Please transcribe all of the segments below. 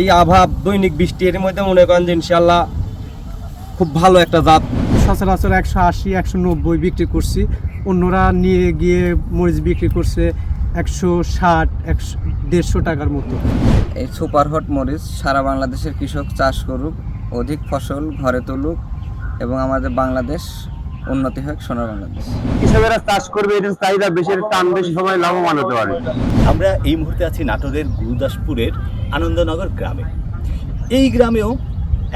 এই অভাব দৈনিক বৃষ্টি এর মধ্যে মনে করেন যে ইনশাল্লাহ খুব ভালো একটা জাত। সচরাচর একশো আশি একশো নব্বই বিক্রি করছি। অন্যরা নিয়ে গিয়ে মরিচ বিক্রি করছে একশো ষাট একশো দেড়শো টাকার মতো। এই সুপার হট মরিচ সারা বাংলাদেশের কৃষক চাষ করুক অধিক ফসল ঘরে তুলুক এবং আমাদের বাংলাদেশ উন্নতি হোক সোনার বাংলাদেশ। কৃষকেরা চাষ করবে এটা চাহিদা বেশি টান বেশি সময় লাভবান হতে পারে। আমরা এই মুহূর্তে আছি নাটোরের গুরুদাসপুরের আনন্দনগর গ্রামে। এই গ্রামেও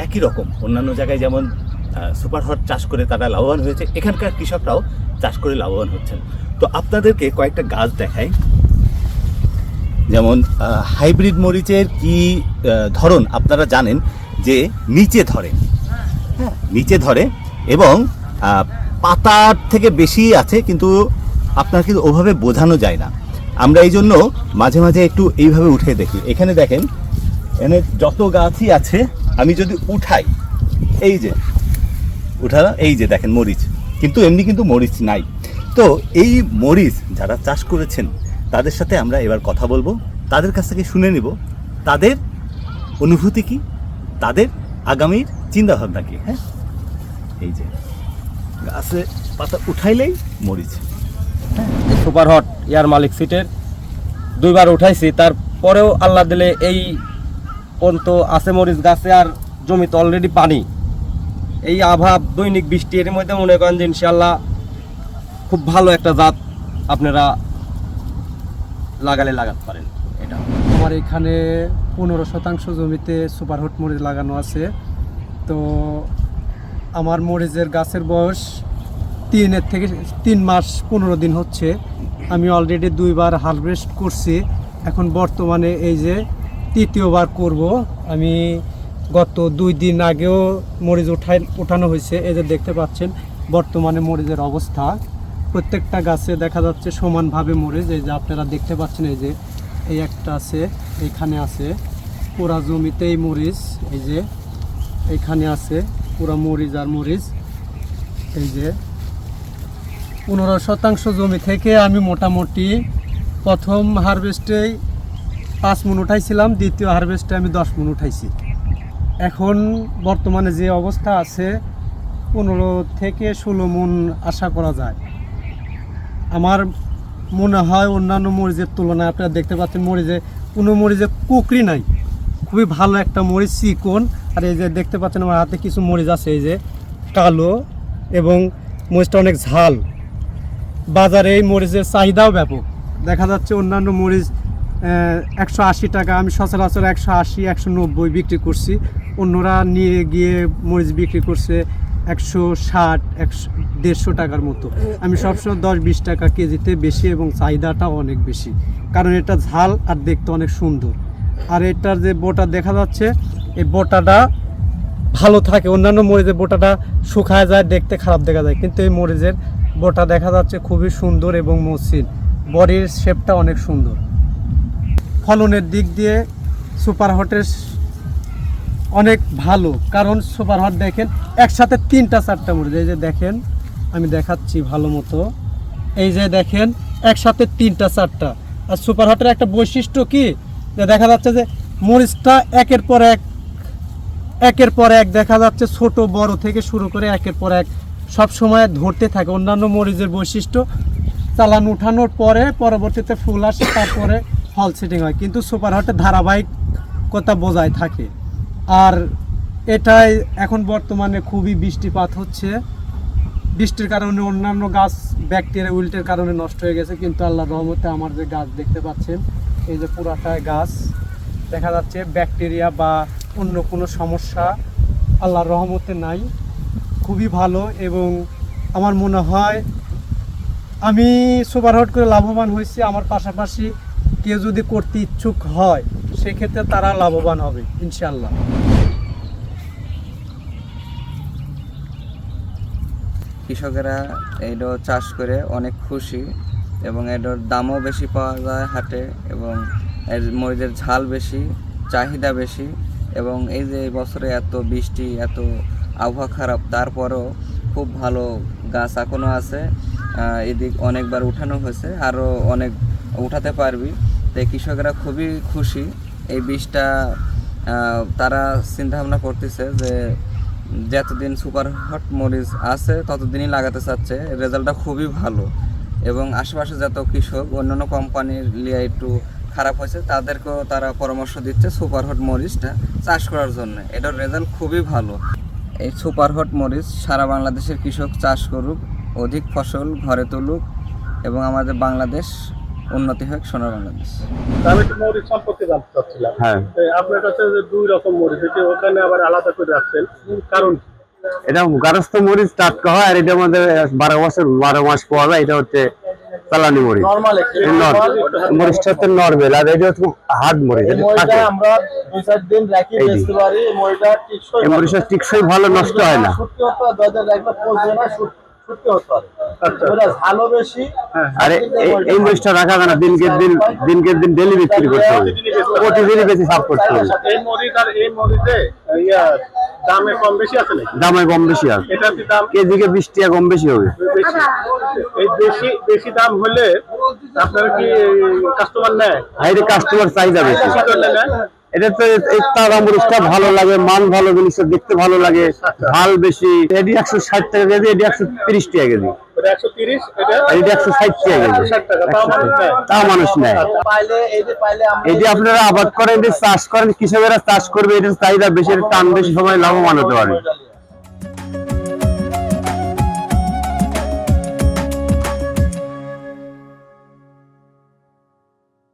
একই রকম। অন্যান্য জায়গায় যেমন সুপার হট চাষ করে তারা লাভবান হয়েছে এখানকার কৃষকরাও চাষ করে লাভবান হচ্ছেন। তো আপনাদেরকে কয়েকটা গাছ দেখাই। যেমন হাইব্রিড মরিচের কি ধরন আপনারা জানেন যে নিচে ধরে। হ্যাঁ নিচে ধরে এবং পাতার থেকে বেশি আছে, কিন্তু আপনার কিন্তু ওভাবে বোঝানো যায় না। আমরা এই জন্য মাঝে মাঝে একটু এইভাবে উঠে দেখি। এখানে দেখেন, এখানে যত গাছই আছে, আমি যদি উঠাই, এই যে উঠালাম এই যে দেখেন মরিচ। কিন্তু এমনি কিন্তু মরিচ নাই। তো এই মরিচ যারা চাষ করেছেন, তাদের সাথে আমরা এবার কথা বলব। তাদের কাছ থেকে শুনে নিব, তাদের অনুভূতি কি? তাদের আগামীর চিন্তাভাবনা কি? হ্যাঁ? এই যে। গাছে পাতা উঠাইলেই মরিচ সুপার হট ইয়ার মালিক সিটের দুইবার উঠাইছি তারপরেও আল্লাহ দিলে এই পর্যন্ত আছে মরিচ গাছে আর জমিতে অলরেডি পানি। এই অভাব দৈনিক বৃষ্টি এর মধ্যে মনে করেন যে ইনশাল্লাহ খুব ভালো একটা জাত আপনারা লাগালে লাগাতে পারেন এটা। আমার এখানে পনেরো শতাংশ জমিতে সুপারহট মরিচ লাগানো আছে। তো আমার মরিচের গাছের বয়স তিনের থেকে তিন মাস পনেরো দিন হচ্ছে। আমি অলরেডি দুইবার হারভেস্ট করছি। এখন বর্তমানে এই যে তৃতীয়বার করব। আমি গত দুই দিন আগেও মরিচ উঠাই, উঠানো হয়েছে। এই যে দেখতে পাচ্ছেন, বর্তমানে মরিচের অবস্থা। প্রত্যেকটা গাছে দেখা যাচ্ছে সমানভাবে মরিচ। এই যে আপনারা দেখতে পাচ্ছেন, এই যে, এই একটা আছে এইখানে আছে। পুরা জমিতেই মরিচ, এই যে এইখানে আছে। পুরা মরিচ আর মরিচ। এই যে, পনেরো শতাংশ জমি থেকে আমি মোটামুটি প্রথম হারভেস্টেই পাঁচ মন উঠাইছিলাম, দ্বিতীয় হারভেস্টে আমি দশ মন উঠাইছি। এখন বর্তমানে যে অবস্থা আছে, পনেরো থেকে ষোলো মন আশা করা যায়। আমার মনে হয় অন্যান্য মরিচের তুলনায় আপনারা দেখতে পাচ্ছেন মরিচে কোনো মরিচে কুকরি নাই। খুবই ভালো একটা মরিচ চিকন। আর এই যে দেখতে পাচ্ছেন আমার হাতে কিছু মরিচ আছে, এই যে কালো এবং মরিচটা অনেক ঝাল। বাজারে এই মরিচের চাহিদাও ব্যাপক। দেখা যাচ্ছে অন্যান্য মরিচ একশো আশি টাকা, আমি সচরাচর একশো আশি, একশো নব্বই বিক্রি করছি। অন্যরা নিয়ে গিয়ে মরিচ বিক্রি করছে একশো ষাট, একশো, দেড়শো টাকার মতো। আমি সবসময় দশ বিশ টাকা কেজিতে বেশি এবং চাহিদাটা অনেক বেশি। কারণ এটা ঝাল আর দেখতে অনেক সুন্দর। আর এটার যে বোটা দেখা যাচ্ছে, এই বোটাটা ভালো থাকে। অন্যান্য মরিচের বোটাটা শুকায় যায়, দেখতে খারাপ দেখা যায়। কিন্তু এই মরিচের বোটা দেখা যাচ্ছে খুবই সুন্দর এবং মসৃণ। বডির শেপটা অনেক সুন্দর। ফলনের দিক দিয়ে সুপার হটের অনেক ভালো। কারণ সুপার হট দেখেন, একসাথে তিনটা চারটা মরিচ। এই যে দেখেন, আমি দেখাচ্ছি ভালো মতো। এই যে দেখেন, একসাথে তিনটা চারটা। আর সুপার হটের একটা বৈশিষ্ট্য কি? যে দেখা যাচ্ছে যে মরিচটা একের পর এক, একের পর এক দেখা যাচ্ছে ছোট, বড় থেকে শুরু করে একের পর এক সব সময় ধরতে থাকে। অন্যান্য মরিচের বৈশিষ্ট্য, চালান উঠানোর পরে পরবর্তীতে ফুল আসে, তারপরে ফল সেটিং হয়। কিন্তু সুপার ধারাবাহিকতা বজায় থাকে। আর এটাই এখন বর্তমানে খুবই বৃষ্টিপাত হচ্ছে। বৃষ্টির কারণে অন্যান্য গাছ, ব্যাকটেরিয়া উল্টের কারণে নষ্ট হয়ে গেছে। কিন্তু আল্লাহ রহমতে আমার যে গাছ দেখতে পাচ্ছেন এই যে পুরাটায় গাছ, দেখা যাচ্ছে ব্যাকটেরিয়া বা অন্য কোনো সমস্যা আল্লাহর রহমতে নাই। খুবই ভালো এবং আমার মনে হয় আমি সুপার হট করে লাভবান হয়েছি। আমার পাশাপাশি কেউ যদি করতে ইচ্ছুক হয়, সেক্ষেত্রে তারা লাভবান হবে ইনশাল্লাহ কৃষকেরা এইটা চাষ করে অনেক খুশি। এবং এটার দামও বেশি পাওয়া যায় হাটে এবং এর মরিচের ঝাল বেশি, চাহিদা বেশি এবং এই যে বছরে এত বৃষ্টি, এত আবহাওয়া খারাপ, তারপরও খুব ভালো গাছ এখনও আছে। এদিক অনেকবার উঠানো হয়েছে, আরও অনেক উঠাতে পারবি। তাই কৃষকেরা খুবই খুশি। এই বীজটা তারা চিন্তা ভাবনা করতেছে যে যতদিন সুপার হট মরিচ আছে, ততদিনই লাগাতে চাচ্ছে। রেজাল্টটা খুবই ভালো। এবং আশেপাশে যত কৃষক অন্যান্য কোম্পানির লিয়ে একটু খারাপ হয়েছে তাদেরকেও তারা পরামর্শ দিচ্ছে সুপার হট মরিচটা চাষ করার জন্য। এটার রেজাল্ট খুবই ভালো। এই সুপার হট মরিচ সারা বাংলাদেশের কৃষক চাষ করুক অধিক ফসল ঘরে তুলুক এবং আমাদের বাংলাদেশ উন্নতি হোক সোনার বাংলাদেশ। আমি একটু মরিচ সম্পর্কে জানতে চাচ্ছিলাম। হ্যাঁ। আপনার কাছে দুই রকম মরিচ ওখানে আবার আলাদা করে রাখছেন কারণ কি? এটা গারস্থ মরিচ টাটকা হয় আর এটা আমাদের বারো বছর বারো মাস পাওয়া যায় এটা হচ্ছে চালানি মরিচ। মরিচটা হচ্ছে নর্মেল আর এটা হচ্ছে হার্ড মরিচ এই মরিচটা টিকসই ভালো। নষ্ট হয় না। হতে হয় দরজা রাখলে পচবে না সত্যি হতে পারে ওটা বেশি আর এই- এই রাখা না দিনকে দিন দিনকে দিন ডেলি বিক্রি করতে হবে। প্রতিদিনই বেশি সাফ করতে হবে। এই মরিচ আর এই মরিচে দামে কম বেশি আছে নাকি? দামে কম বেশি আছে। এটা কি দাম? টাকা কম বেশি হবে। এই বেশি বেশি দাম হলে আপনারা কি কাস্টমার নেয়? আর কাস্টমার চাহিদা বেশি। এটা তো ভালো লাগে মান ভালো জিনিসটা দেখতে ভালো লাগে বেশি। এটি একশো ষাট টাকা কেজি এটি একশো তিরিশ টাকা কেজি। ওটা একশো তিরিশ এটা একশো ষাট টাকা কেজি। তাও মানুষ তা নেয়। এটি আপনারা আবাদ করেন এটি চাষ করেন কৃষকেরা চাষ করবে এটার চাহিদা বেশি টান বেশি সময় লাভবান হতে পারে।